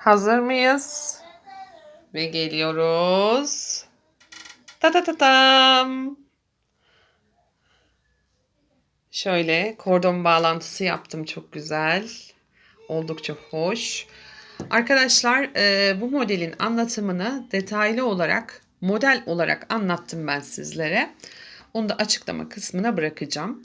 Hazır mıyız? Ve geliyoruz. Ta ta ta tam. Şöyle kordon bağlantısı yaptım çok güzel. Oldukça hoş. Arkadaşlar e, bu modelin anlatımını detaylı olarak model olarak anlattım ben sizlere. Onu da açıklama kısmına bırakacağım.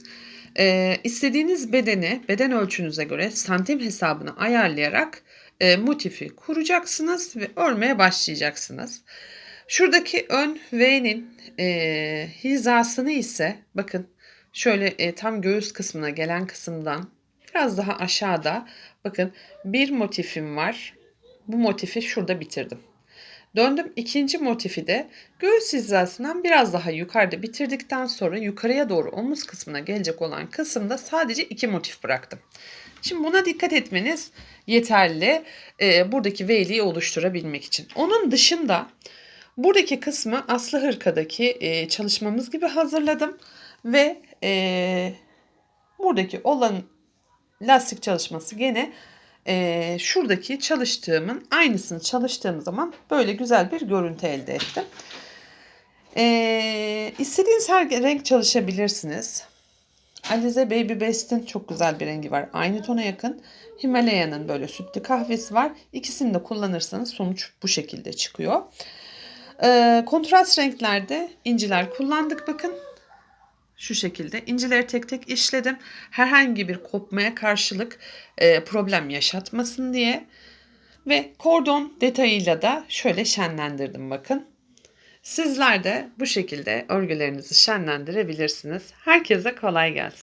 E, istediğiniz bedeni beden ölçünüze göre santim hesabını ayarlayarak e, motifi kuracaksınız ve örmeye başlayacaksınız. Şuradaki ön V'nin e, hizasını ise bakın şöyle e, tam göğüs kısmına gelen kısımdan biraz daha aşağıda bakın bir motifim var. Bu motifi şurada bitirdim. Döndüm ikinci motifi de göğüs hizasından biraz daha yukarıda bitirdikten sonra yukarıya doğru omuz kısmına gelecek olan kısımda sadece iki motif bıraktım. Şimdi buna dikkat etmeniz yeterli e, buradaki V'liği oluşturabilmek için. Onun dışında buradaki kısmı Aslı Hırka'daki e, çalışmamız gibi hazırladım ve e, buradaki olan lastik çalışması gene e, şuradaki çalıştığımın aynısını çalıştığım zaman böyle güzel bir görüntü elde ettim. E, istediğiniz her renk çalışabilirsiniz. Alize Baby Best'in çok güzel bir rengi var. Aynı tona yakın. Himalaya'nın böyle sütlü kahvesi var. İkisini de kullanırsanız sonuç bu şekilde çıkıyor. E, kontrast renklerde inciler kullandık bakın. Şu şekilde incileri tek tek işledim. Herhangi bir kopmaya karşılık e, problem yaşatmasın diye. Ve kordon detayıyla da şöyle şenlendirdim bakın. Sizler de bu şekilde örgülerinizi şenlendirebilirsiniz. Herkese kolay gelsin.